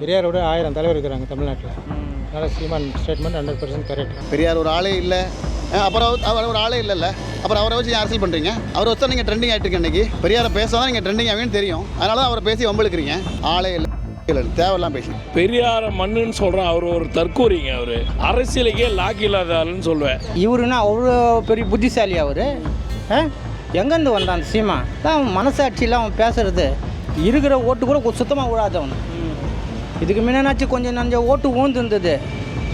பெரியாரோட ஆயிரம் தலைவர் இருக்கிறாங்க தமிழ்நாட்டில். அதனால் Seeman statement hundred percent correct Periyar ஒரு ஆளே இல்லை. அப்புறம் அவர் ஒரு ஆளே இல்லைல்ல. அப்புறம் அவரை வச்சு அரசியல் பண்ணுறீங்க அவரை வச்சு நீங்கள் ட்ரெண்டிங் ஆகிட்டு இருக்கு இன்னைக்கு பெரியாரை பேச தான் நீங்கள் ட்ரெண்டிங் ஆகுன்னு தெரியும். அதனால தான் அவரை பேசி வம்பிழுக்கிறீங்க. ஆளே இல்லை. தேவையெல்லாம் பேசி பெரியார மண்ணுன்னு சொல்கிறேன் அவர் ஒரு தற்கூறிங்க அவர். அரசியலுக்கே லாக் இல்லாத ஆளுன்னு சொல்லுவேன் இவருன்னா அவ்வளோ பெரிய புத்திசாலி அவர். எங்கேருந்து வந்தான் சீமா? தான் மனசாட்சியில் அவன் பேசுறது. இருக்கிற ஓட்டு கூட சுத்தமாக விழாது அவனு இதுக்கு முன்னாச்சு கொஞ்சம் நஞ்ச ஓட்டு ஊந்து இருந்தது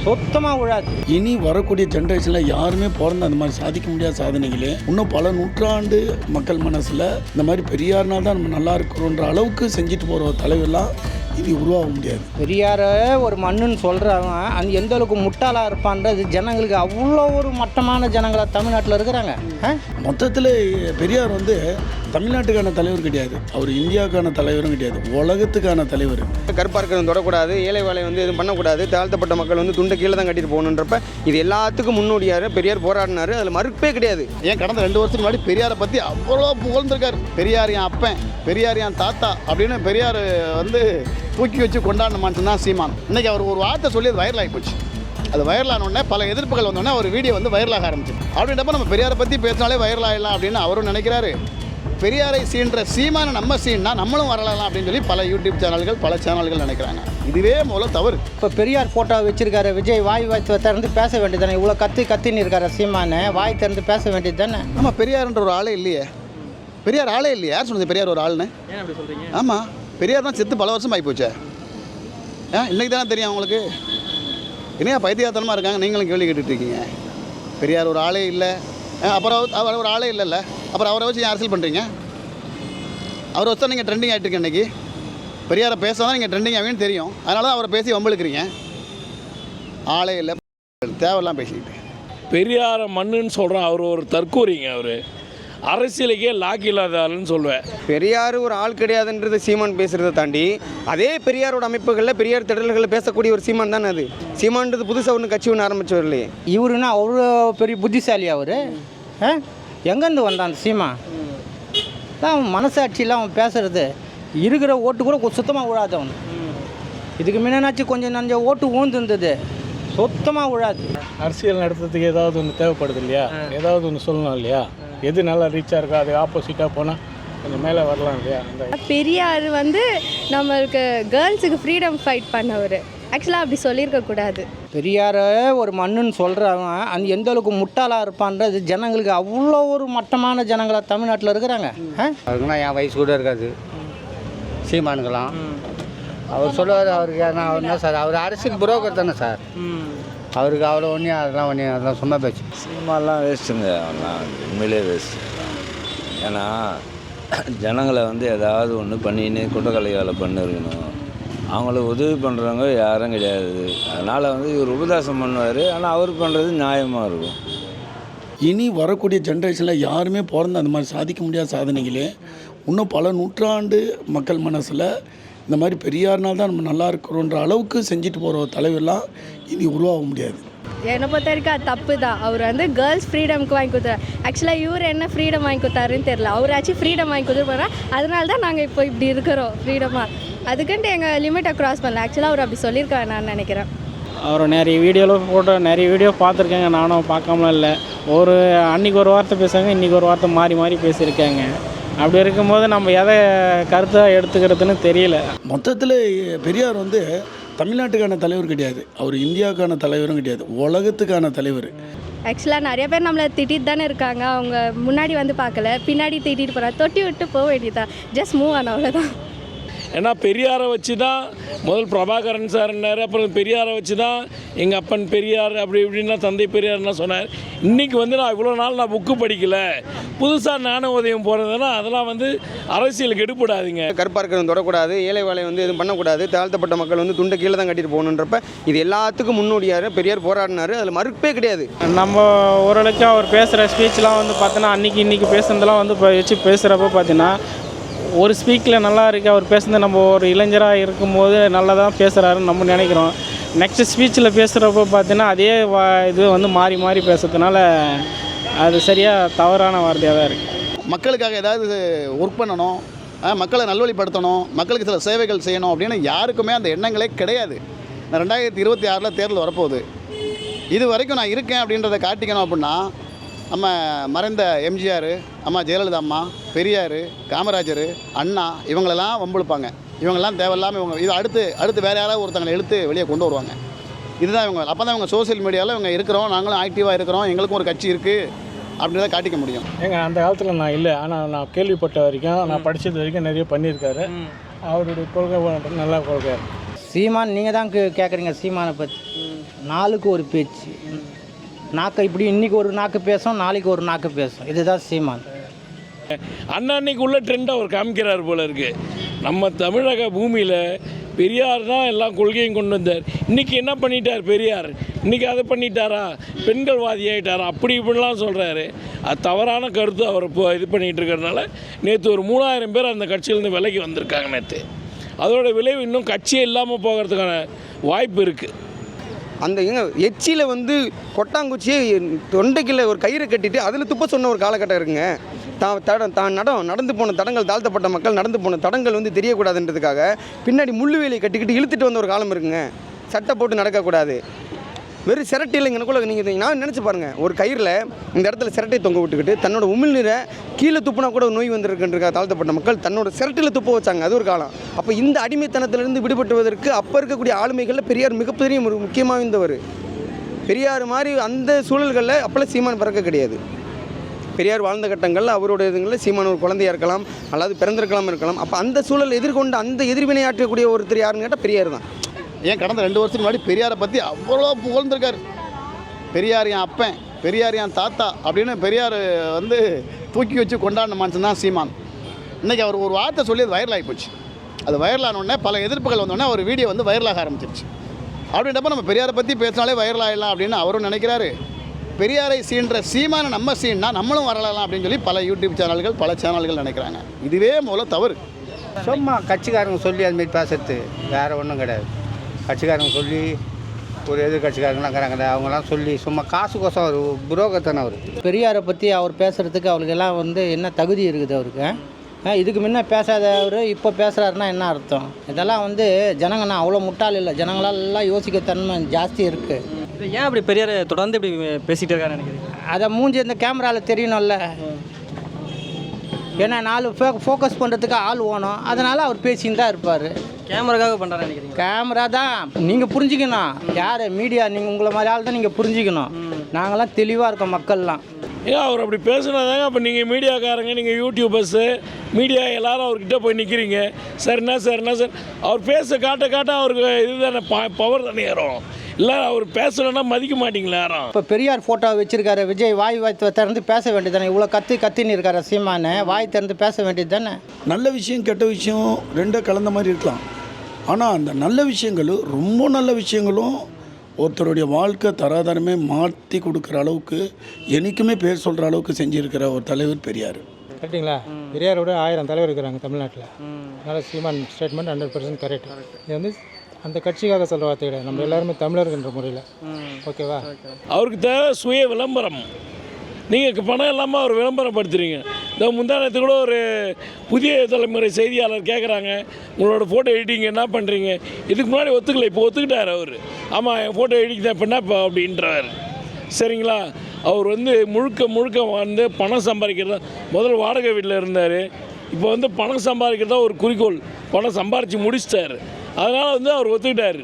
சுத்தமாக விழாது இனி வரக்கூடிய ஜென்ரேஷனில் யாருமே பிறந்து அந்த மாதிரி சாதிக்க முடியாத சாதனைகளே இன்னும் பல நூற்றாண்டு மக்கள் மனசில் இந்த மாதிரி பெரியார்னா தான் நம்ம நல்லா இருக்கிறோன்ற அளவுக்கு செஞ்சுட்டு போகிற தலைவர்லாம் இனி உருவாக முடியாது. பெரியார ஒரு மண்ணுன்னு சொல்கிறவன் அந்த எந்த அளவுக்கு முட்டாளாக இருப்பான்றது ஜனங்களுக்கு அவ்வளோ ஒரு மட்டமான ஜனங்களா தமிழ்நாட்டில் இருக்கிறாங்க? மொத்தத்தில் பெரியார் வந்து தமிழ்நாட்டுக்கான தலைவர் கிடையாது. அவர் இந்தியாவுக்கான தலைவரும் கிடையாது. உலகத்துக்கான தலைவர். கருப்பாக இருக்கிறவங்க தொடக்கூடாது ஏழை வேலை வந்து எதுவும் பண்ணக்கூடாது தாழ்த்தப்பட்ட மக்கள் வந்து துண்டை கீழே தான் கட்டிட்டு போகணுன்றப்ப இது எல்லாத்துக்கும் முன்னோடியார் பெரியார் போராடினாரு அதில் மறுப்பே கிடையாது. ஏன் கடந்த ரெண்டு வருஷத்துக்கு முன்னாடி பெரியாரை பற்றி அவ்வளோ புகழ்ந்திருக்காரு. பெரியார் என் அப்பன் பெரியார் என் தாத்தா அப்படின்னு பெரியார் வந்து தூக்கி வச்சு கொண்டாடின மனுஷன் தான் சீமான். இன்னைக்கு அவர் ஒரு வார்த்தை சொல்லி அது வைரல் ஆகி போச்சு. அது வைரல் ஆன உடனே பல எதிர்ப்புகள் வந்தோடனே ஒரு வீடியோ வந்து வைரலாக ஆரம்பிச்சு அப்படின்றப்ப நம்ம பெரியாரை பற்றி பேசினாலே வைரல் ஆகிடலாம் அப்படின்னு அவரும் நினைக்கிறாரு. பெரியாரை சீன்ற சீமான நம்ம சீன்னா நம்மளும் வரலாம் அப்படின்னு சொல்லி பல யூடியூப் சேனல்கள் பல சேனல்கள் நினைக்கிறாங்க. இதுவே மூலம் தவறு. இப்போ பெரியார் ஃபோட்டோ வச்சிருக்காரு விஜய் வாய் வாய் திறந்து பேச வேண்டியது தானே இவ்வளோ கத்தி கத்தின்னு இருக்காரு சீமானு வாய் திறந்து பேச வேண்டியது தானே நம்ம பெரியார்ன்ற ஒரு ஆளே இல்லையே. பெரியார் ஆளே இல்லையே. யார் சொன்னது பெரியார் ஒரு ஆள்னு? ஆமாம் பெரியார் தான் செத்து பல வருஷம் ஆகி போச்சே ஆ இன்னைக்கு தானே தெரியும் அவங்களுக்கு என்னையா பைத்தியாத்தனமாக இருக்காங்க? நீங்களும் கேள்வி கேட்டுட்டு இருக்கீங்க. பெரியார் ஒரு ஆளே இல்லை. ஆ, அப்புறம் அவர் ஒரு ஆளே இல்லைல்ல. அப்புறம் அவரை வச்சு ஏன் அரசியல் பண்ணுறீங்க அவரை வச்சு நீங்கள் ட்ரெண்டிங் ஆகிட்டு இருக்கு இன்னைக்கு. பெரியாரை பேச தான் நீங்கள் ட்ரெண்டிங் ஆகுன்னு தெரியும். அதனால தான் அவரை பேசி வம்பிழுக்கிறீங்க. ஆளே இல்லை. தேவையெல்லாம் பேசிக்கிட்டு. பெரியார மண்ணுன்னு சொல்கிறேன் அவர் ஒரு தற்கூறிங்க அவர். அரசியலுக்கே லாக் இல்லாத ஆளுன்னு சொல்லுவேன். பெரியார் ஒரு ஆள் கிடையாதுன்றது சீமான் பேசுகிறத தாண்டி அதே பெரியாரோட அமைப்புகளில் பெரியார் திடல்களில் பேசக்கூடிய ஒரு சீமான் தானே அது. சீமான்றது புதுசாக ஒன்று கட்சி ஒன்று ஆரம்பிச்சவர் இல்லையே. இவருன்னா அவ்வளோ பெரிய புத்திசாலி அவர். எங்கேருந்து வந்தான் அந்த சீமா? தான் அவன் மனசாட்சியில் அவன் பேசுறது. இருக்கிற ஓட்டு கூட சுத்தமாக விழாது அவனு. இதுக்கு முன்னாச்சு கொஞ்சம் நஞ்ச ஓட்டு ஊந்து இருந்தது சுத்தமாக விழாது. அரசியல் நடத்துறதுக்கு ஏதாவது ஒன்று தேவைப்படுது இல்லையா? ஏதாவது ஒன்று சொல்லணும் இல்லையா? எது நல்லா ரீச்சாக இருக்கோ அது ஆப்போசிட்டாக போனால் கொஞ்சம் மேலே வரலாம் இல்லையா? அந்த பெரியார் வந்து நம்மளுக்கு கேர்ள்ஸுக்கு ஃப்ரீடம் ஃபைட் பண்ணவர். ஆக்சுவலாக அப்படி சொல்லியிருக்க கூடாது. பெரியார ஒரு மண்ணுன்னு சொல்கிறவன் அந்த எந்த அளவுக்கு முட்டாளாக இருப்பான்றது ஜனங்களுக்கு அவ்வளோ ஒரு மட்டமான ஜனங்களா தமிழ்நாட்டில் இருக்கிறாங்க. ஆ? அவருக்குன்னா என் வயசு கூட இருக்காது. சீமானுங்களாம். அவர் சொல்லுவார் அவருக்கு ஏன்னா அவர் என்ன சார் அவர் அரசியல் புரோக்கர் தானே சார். அவருக்கு அவ்வளோ ஒன்றும் அதெல்லாம் ஒன்றும் அதெல்லாம் சும்மா பேச்சு. சினிமாலாம் வேஸ்ட்டுங்க அவன்லாம் உண்மையிலே வேஸ்ட் ஏன்னா ஜனங்களை வந்து ஏதாவது ஒன்று பண்ணின்னு குட்டக்கலை வேலை பண்ணிருக்கணும். அவங்கள உதவி பண்ணுறவங்க யாரும் கிடையாது. அதனால் வந்து இவர் உபதேசம் பண்ணுவார். ஆனால் அவர் பண்ணுறது நியாயமாக இருக்கும். இனி வரக்கூடிய ஜென்ரேஷனில் யாருமே பிறந்து அந்த மாதிரி சாதிக்க முடியாத சாதனைகளே இன்னும் பல நூற்றாண்டு மக்கள் மனசில் இந்த மாதிரி பெரியார்னால் தான் நம்ம நல்லா இருக்கிறோன்ற அளவுக்கு செஞ்சுட்டு போகிற தலைவர்லாம் இனி உருவாக முடியாது. என்னை பொறுத்த வரைக்கும் அது தப்பு தான். அவர் வந்து கேர்ள்ஸ் ஃப்ரீடம்க்கு வாங்கி கொடுத்தாரு. ஆக்சுவலாக இவர் என்ன ஃப்ரீடம் வாங்கி கொடுத்தாருன்னு தெரில அவராச்சும் ஃப்ரீடம் வாங்கி கொடுத்துருப்பாரா அதனால தான் நாங்கள் இப்போ இப்படி இருக்கிறோம் ஃப்ரீடமாக அதுக்குன்ட்டு எங்கள் லிமிட்டை க்ராஸ் பண்ணல. ஆக்சுவலாக அவர் அப்படி சொல்லியிருக்காரு நான் நினைக்கிறேன். அவரை நிறைய வீடியோவில் ஃபோட்டோ நிறைய வீடியோ பார்த்துருக்கேங்க. நானும் பார்க்காமலாம் இல்லை. ஒரு அன்னைக்கு ஒரு வார்த்தை பேசுவாங்க இன்றைக்கி ஒரு வார்த்தை மாறி மாறி பேசியிருக்காங்க. அப்படி இருக்கும்போது நம்ம எதை கருத்தாக எடுத்துக்கிறதுன்னு தெரியல. மொத்தத்தில் பெரியார் வந்து தமிழ்நாட்டுக்கான தலைவர் கிடையாது. அவர் இந்தியாவுக்கான தலைவரும் கிடையாது. உலகத்துக்கான தலைவர். ஆக்சுவலாக நிறைய பேர் நம்மளை திட்டிட்டு தானே இருக்காங்க. அவங்க முன்னாடி வந்து பார்க்கல. பின்னாடி திட்டிட்டு போகிறாங்க தொட்டி விட்டு போக வேண்டியதுதான். ஜஸ்ட் மூவ் ஆன அவ்வளோதான் ஏன்னா பெரியாரை வச்சு தான் முதல் பிரபாகரன் சார்னார் அப்புறம் பெரியாரை வச்சு தான் எங்கள் அப்பன் பெரியார் அப்படி இப்படின்னா தந்தை பெரியார்னா சொன்னார். இன்றைக்கி வந்து நான் இவ்வளோ நாள் நான் புக்கு படிக்கல. புதுசாக ஞான உதயம் போகிறதுனா அதெல்லாம் வந்து அரசியலுக்கு எடுப்படாதீங்க கருப்பாக இருக்கிறவங்க தொடக்கூடாது ஏழை வேலை வந்து எதுவும் பண்ணக்கூடாது தாழ்த்தப்பட்ட மக்கள் வந்து துண்டை கீழே தான் கட்டிட்டு போகணுன்றப்ப இது எல்லாத்துக்கும் முன்னோடியார் பெரியார் போராடினாரு அதில் மறுப்பே கிடையாது. நம்ம ஓரளவுக்கு அவர் பேசுகிற ஸ்பீச்லாம் வந்து பார்த்தோன்னா அன்றைக்கி இன்றைக்கி பேசுனதெல்லாம் வந்து வச்சு பேசுகிறப்ப பார்த்தீங்கன்னா ஒரு ஸ்பீக்கில் நல்லா இருக்குது அவர் பேசுனது நம்ம ஒரு இளைஞராக இருக்கும்போது நல்லா தான் பேசுகிறாருன்னு நம்ம நினைக்கிறோம். நெக்ஸ்ட் ஸ்பீச்சில் பேசுகிறப்ப பார்த்தீங்கன்னா அதே வா இது வந்து மாறி மாறி பேசுறதுனால அது சரியாக தவறான வார்த்தையாக தான் இருக்குது மக்களுக்காக ஏதாவது ஒர்க் பண்ணணும் மக்களை நல்வழிப்படுத்தணும் மக்களுக்கு சில சேவைகள் செய்யணும் அப்படின்னு யாருக்குமே அந்த எண்ணங்களே கிடையாது. இந்த ரெண்டாயிரத்தி இருபத்தி ஆறில் தேர்தல் வரப்போகுது. இது வரைக்கும் நான் இருக்கேன் அப்படின்றத காட்டிக்கணும் அப்படின்னா நம்ம மறைந்த எம்ஜிஆர் அம்மா ஜெயலலிதா அம்மா பெரியார் காமராஜர் அண்ணா இவங்களெல்லாம் வம்பிழுப்பாங்க. இவங்கெல்லாம் தேவையில்லாமல் இவங்க இது அடுத்து அடுத்து வேறு யாராவது ஒருத்தங்களை இழுத்து வெளியே கொண்டு வருவாங்க. இதுதான் இவங்க அப்போ தான் இவங்க சோஷியல் மீடியாவில் இவங்க இருக்கிறோம் நாங்களும் ஆக்டிவாக இருக்கிறோம் எங்களுக்கும் ஒரு கட்சி இருக்குது அப்படின்றத காட்டிக்க முடியும். ஏங்க அந்த காலத்தில் நான் இல்லை ஆனால் நான் கேள்விப்பட்ட வரைக்கும் நான் படித்தது வரைக்கும் நிறைய பண்ணியிருக்காரு. அவருடைய கொள்கை நல்ல கொள்கை சீமான் நீங்கள் தான் கேட்குறீங்க சீமானை பற்றி நாளுக்கு ஒரு பேச்சு. நாக்கு இப்படி இன்றைக்கி ஒரு நாக்கு பேசும் நாளைக்கு ஒரு நாக்கு பேசும். இதுதான் சீமான். அன்னன்னைக்கு உள்ள ட்ரெண்ட் அவர் காமிக்கிறார் போல இருக்கு. நம்ம தமிழக பூமியில் பெரியார் தான் எல்லா கொள்கையும் கொண்டு வந்தார். இன்றைக்கி என்ன பண்ணிட்டார் பெரியார்? இன்றைக்கி அதை பண்ணிட்டாரா? பெண்கள் வாதி ஆகிட்டாரா அப்படி இப்படிலாம் சொல்கிறாரு அது தவறான கருத்து அவர் இப்போ இது பண்ணிகிட்டு இருக்கிறதுனால நேற்று ஒரு மூணாயிரம் பேர் அந்த கட்சியிலேருந்து விலைக்கு வந்திருக்காங்க நேற்று அதோட விளைவு இன்னும் கட்சியே இல்லாமல் போகிறதுக்கான வாய்ப்பு இருக்குது அந்த எங்க எச்சியில் வந்து கொட்டாங்குச்சியை தொண்டைக்கில் ஒரு கயிறை கட்டிட்டு அதில் துப்ப சொன்ன ஒரு காலகட்டம் இருக்குங்க. தான் தடம் தான் நடம் நடந்து போன தடங்கள் தாழ்த்தப்பட்ட மக்கள் நடந்து போன தடங்கள் வந்து தெரியக்கூடாதுன்றதுக்காக பின்னாடி முள்ளு வேலியை கட்டிக்கிட்டு இழுத்துட்டு வந்த ஒரு காலம் இருக்குங்க. சட்டை போட்டு நடக்கக்கூடாது. வெறும் சிரட்டை இல்லைங்கனக்குள்ள நீங்கள் நான் நினச்சி பாருங்கள் ஒரு கயிறில் இந்த இடத்துல சிரட்டை தொங்க விட்டுக்கிட்டு தன்னோட உமிழ்நீரை கீழே துப்புனா கூட நோய் வந்திருக்குன்ற தாழ்த்தப்பட்ட மக்கள் தன்னோட சிரட்டையில் துப்ப வச்சாங்க. அது ஒரு காலம். அப்போ இந்த அடிமைத்தனத்திலிருந்து விடுபட்டுவதற்கு அப்போ இருக்கக்கூடிய ஆளுமைகளில் பெரியார் மிகப்பெரிய ஒரு முக்கியமாக இருந்தவர். பெரியார் மாதிரி அந்த சூழல்களில் அப்போல்லாம் சீமான் பிறக்க கிடையாது. பெரியார் வாழ்ந்த கட்டங்களில் அவருடைய இதுங்களில் சீமான் ஒரு குழந்தையா இருக்கலாம் அல்லது பிறந்திருக்கலாம் இருக்கலாம். அப்போ அந்த சூழல் எதிர்கொண்டு அந்த எதிர்வினையாற்றக்கூடிய ஒருத்தர் யாருன்னு கேட்டால் பெரியார் தான். ஏன் கடந்த ரெண்டு வருஷத்துக்கு முன்னாடி பெரியாரை பற்றி அவ்வளோ புகழ்ந்துருக்கார். பெரியார் என் அப்பன் பெரியார் என் தாத்தா அப்படின்னு பெரியார் வந்து தூக்கி வச்சு கொண்டாடின மனுஷன் தான் சீமான். இன்றைக்கி அவர் ஒரு வார்த்தை சொல்லி அது வைரல் போச்சு. அது வைரலானோடனே பல எதிர்ப்புகள் வந்தோடனே ஒரு வீடியோ வந்து வைரலாக ஆரம்பிச்சிருச்சு. அப்படின்றப்ப நம்ம பெரியாரை பற்றி பேசினாலே வைரலாகிடலாம் அப்படின்னு அவரும் நினைக்கிறாரு. பெரியாரை சீன்ற சீமான நம்ம சீன்னா நம்மளும் வரலாம் அப்படின்னு சொல்லி பல யூடியூப் சேனல்கள் பல சேனல்கள் நினைக்கிறாங்க. இதுவே மூலம் தவறு. சும்மா கட்சிக்காரங்க சொல்லி அதுமாரி பேசுறது வேறு ஒன்றும் கிடையாது. கட்சிக்காரங்க சொல்லி ஒரு எதிர்கட்சிக்காரங்களாம் இருக்கிறாங்க அவங்களாம் சொல்லி சும்மா காசு கோசம் அவர் புரோக்கர் தானே அவர். பெரியாரை பற்றி அவர் பேசுகிறதுக்கு அவருக்கெல்லாம் வந்து என்ன தகுதி இருக்குது அவருக்கு? இதுக்கு முன்ன பேசாதவர் இப்போ பேசுகிறாருன்னா என்ன அர்த்தம்? இதெல்லாம் வந்து ஜனங்கண்ணா அவ்வளோ முட்டாள் இல்லை. ஜனங்களெல்லாம் யோசிக்க தன்மை ஜாஸ்தி இருக்குது ஏன் அப்படி பெரியார் தொடர்ந்து இப்படி பேசிகிட்டே இருக்காரு நினைக்கிறீங்க? அதை மூஞ்சி இந்த கேமராவில் தெரியணும்ல. ஏன்னா நாலு ஃபோ ஃபோக்கஸ் பண்ணுறதுக்கு ஆள் ஓணும் அதனால் அவர் பேசின்னு தான் இருப்பார். கேமராக்காக நினைக்கிறீங்க? கேமரா தான். நீங்கள் புரிஞ்சுக்கணும். யார்? மீடியா. நீங்கள் உங்களை மாதிரி ஆள் தான் நீங்கள் புரிஞ்சுக்கணும். நாங்களாம் தெளிவாக இருக்கோம் மக்கள்லாம். ஏன் அவர் அப்படி பேசுனதாங்க? அப்போ நீங்கள் மீடியாக்காரங்க நீங்கள் யூடியூபர்ஸு மீடியா எல்லாரும் அவர்கிட்ட போய் நிற்கிறீங்க சரிண்ணா சரிண்ணா சார். அவர் பேச காட்ட காட்ட அவருக்கு இதுதானே பவர் தானே ஏறும். இல்லை அவர் பேசலைன்னா மதிக்க மாட்டீங்களா யாரும். இப்போ பெரியார் ஃபோட்டோ வச்சிருக்காரு. விஜய் வாய் வாய் திறந்து பேச வேண்டியது தானே இவ்வளோ கத்தி கத்தின்னு இருக்காரு சீமானு. வாய் திறந்து பேச வேண்டியது தானே நல்ல விஷயம் கெட்ட விஷயம் ரெண்டும் கலந்த மாதிரி இருக்கலாம். ஆனால் அந்த நல்ல விஷயங்களும் ரொம்ப நல்ல விஷயங்களும் ஒருத்தருடைய வாழ்க்கை தராதரமே மாற்றி கொடுக்குற அளவுக்கு என்றைக்குமே பேர் சொல்கிற அளவுக்கு செஞ்சுருக்கிற ஒரு தலைவர் பெரியார். கரெக்டுங்களா பெரியாரோட ஆயிரம் தலைவர் இருக்கிறாங்க தமிழ்நாட்டில். அதனால் Seeman statement hundred percent correct இது வந்து அந்த கட்சிக்காக சொல்கிற வார்த்தை கிடையாது நம்ம எல்லாருமே தமிழர்ன்ற முறையில். ஓகேவா? அவருக்கு தேவை சுய விளம்பரம். நீங்கள் பணம் இல்லாமல் அவர் விளம்பரப்படுத்துறீங்க. இந்த முந்தானத்து கூட ஒரு புதிய தலைமுறை செய்தியாளர் கேட்குறாங்க உங்களோட ஃபோட்டோ எடிட்டிங் என்ன பண்ணுறீங்க இதுக்கு முன்னாடி ஒத்துக்கலை இப்போ ஒத்துக்கிட்டார் அவர். ஆமாம் என் ஃபோட்டோ எடிட்டிங் தான் பண்ணா இப்போ அப்படின்றார். சரிங்களா? அவர் வந்து முழுக்க முழுக்க வந்து பணம் சம்பாதிக்கிறதா முதல்ல வாடகை வீட்டில் இருந்தார். இப்போ வந்து பணம் சம்பாதிக்கிறதா ஒரு குறிக்கோள். பணம் சம்பாரித்து முடிச்சிட்டார். அதனால் வந்து அவர் ஒத்துக்கிட்டார்.